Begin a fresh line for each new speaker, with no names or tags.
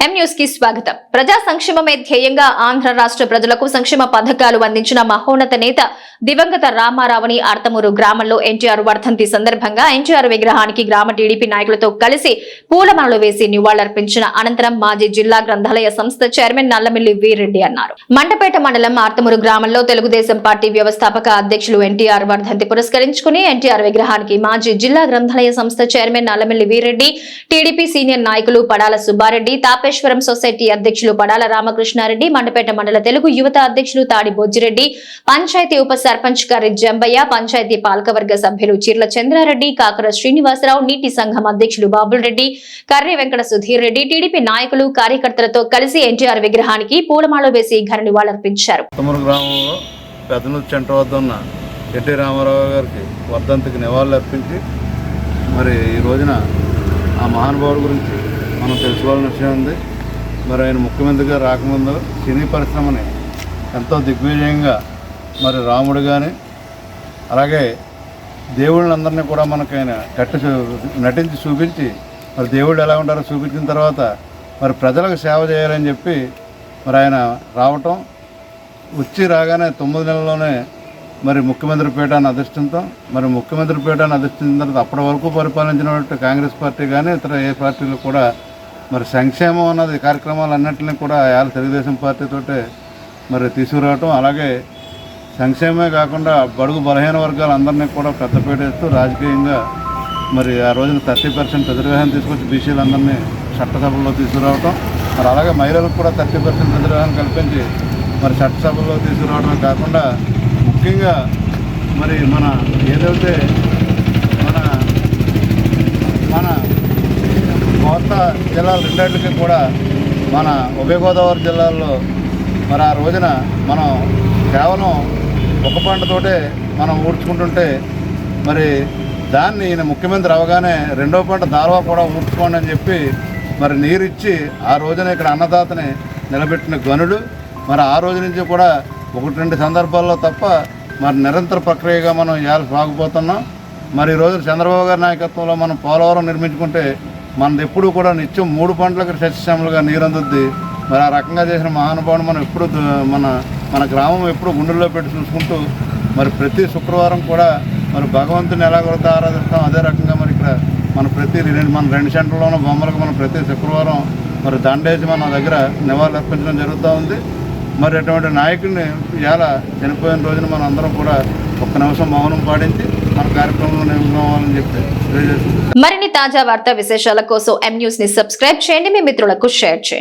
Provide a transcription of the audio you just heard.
ఎం న్యూస్కి స్వాగతం. ప్రజా సంక్షేమమే ధ్యేయంగా ఆంధ్ర రాష్ట్ర ప్రజలకు సంక్షేమ పథకాలు అందించిన మహోన్నత నేత దివంగత రామారావుని అర్తమూరు గ్రామంలో ఎన్టీఆర్ వర్ధంతి సందర్భంగా ఎన్టీఆర్ విగ్రహానికి గ్రామ టీడీపీ నాయకులతో కలిసి పూలమాలలు వేసి నివాళులర్పించిన అనంతరం మాజీ జిల్లా గ్రంథాలయ సంస్థ చైర్మన్ నల్లమిల్లి వీరెడ్డి అన్నారు. మండపేట మండలం ఆర్తమూరు గ్రామంలో తెలుగుదేశం పార్టీ వ్యవస్థాపక అధ్యక్షులు ఎన్టీఆర్ వర్ధంతి పురస్కరించుకుని ఎన్టీఆర్ విగ్రహానికి మాజీ జిల్లా గ్రంథాలయ సంస్థ chairman Nallamilli Veereddy TDP senior నాయకులు పడాల సుబ్బారెడ్డి తాపేశ్వరం సొసైటీ అధ్యక్షులు పడాల రామకృష్ణారెడ్డి మండపేట మండల తెలుగు యువత అధ్యక్షులు తాడి బొజ్జిరెడ్డి పంచాయతీ ఉప సర్పంచ్ గారి జంబయ్య పంచాయతీ పాలకవర్గ సభ్యులు చీర్ల చంద్రారెడ్డి కాకర శ్రీనివాసరావు నీటి సంఘం అధ్యక్షులు బాబుల్ రెడ్డి కర్రి వెంకట సుధీర్ రెడ్డి టీడీపీ నాయకులు కార్యకర్తలతో కలిసి ఎన్టీఆర్ విగ్రహానికి పూలమాల వేసి ఘన నివాళులర్పించారు.
ఎన్టీ రామారావు గారికి వర్ధంతికి నివాళులు అర్పించి మరి ఈ రోజున ఆ మహానుభావుడి గురించి మనం తెలుసుకోవాల్సిన విషయం ఉంది. మరి ఆయన ముఖ్యమంత్రిగా రాకముందు సినీ పరిశ్రమని ఎంతో దిగ్విజయంగా మరి రాముడు కానీ అలాగే దేవుళ్ళందరినీ కూడా మనకు ఆయన కట్టి చూ- నటించి చూపించి మరి దేవుళ్ళు ఎలా ఉంటారో చూపించిన తర్వాత మరి ప్రజలకు సేవ చేయాలని చెప్పి మరి ఆయన రావటం వచ్చి రాగానే తొమ్మిది నెలల్లోనే మరి ముఖ్యమంత్రి పీఠాన్ని అధిష్ఠించాం మరి ముఖ్యమంత్రి పీఠాన్ని అధిష్ఠించిన తర్వాత అప్పటి వరకు పరిపాలించినటువంటి కాంగ్రెస్ పార్టీ కానీ ఇతర ఏ పార్టీలు కూడా మరి సంక్షేమం అన్నది కార్యక్రమాలు అన్నింటినీ కూడా ఆయాల తెలుగుదేశం పార్టీతోటే మరి తీసుకురావటం. అలాగే సంక్షేమమే కాకుండా బడుగు బలహీన వర్గాలందరినీ కూడా పెద్దపీట ఇస్తూ రాజకీయంగా మరి ఆ రోజున థర్టీ పర్సెంట్ రిజర్వేషన్ తీసుకొచ్చి బీసీలందరినీ చట్టసభల్లో తీసుకురావటం. మరి అలాగే మహిళలకు కూడా థర్టీ పర్సెంట్ రిజర్వేషన్ కల్పించి మరి చట్టసభల్లో తీసుకురావడమే కాకుండా ముఖ్యంగా మరి మన ఏదైతే మన మన కొత్త జిల్లాలు రెండింటికి కూడా మన ఉభయ గోదావరి జిల్లాల్లో మరి ఆ రోజున మనం కేవలం ఒక పంటతోటే మనం ఊడ్చుకుంటుంటే మరి దాన్ని ఈయన ముఖ్యమంత్రి అవగానే రెండో పంట దారవా కూడా ఊడ్చుకోండి అని చెప్పి మరి నీరు ఇచ్చి ఆ రోజున ఇక్కడ అన్నదాతని నిలబెట్టిన గనుడు. మరి ఆ రోజు నుంచి కూడా ఒకటి రెండు సందర్భాల్లో తప్ప మరి నిరంతర ప్రక్రియగా మనం ఇవాళ సాగిపోతున్నాం. మరి ఈరోజు చంద్రబాబు గారి నాయకత్వంలో మనం పోలవరం నిర్మించుకుంటే మనది ఎప్పుడు కూడా నిత్యం మూడు పంటలకు సస్యశ్యామలుగా నీరు అందుద్ది మరి ఆ రకంగా చేసిన మహానుభావుడు మనం ఎప్పుడు మన మన గ్రామం ఎప్పుడు గుండెల్లో పెట్టి చూసుకుంటూ మరి ప్రతి శుక్రవారం కూడా మరి భగవంతుని ఎలా కొరత ఆరాధిస్తాం అదే రకంగా మరి ఇక్కడ మన ప్రతి రెండు మన రెండు సెంటర్లోనూ బొమ్మలకు మనం ప్రతి శుక్రవారం మరి దండేసి మన దగ్గర నివాళులు అర్పించడం జరుగుతూ ఉంది. మరి అటువంటి నాయకుడిని ఇవాళ చనిపోయిన రోజున మనం అందరం కూడా ఒక్క నిమిషం మౌనం పాటించి మన కార్యక్రమంలో ఉన్నామని చెప్పి
మరిన్ని తాజా వార్తా విశేషాల కోసం ఎం న్యూస్ని సబ్స్క్రైబ్ చేయండి. మీ మిత్రులకు షేర్ చేయండి.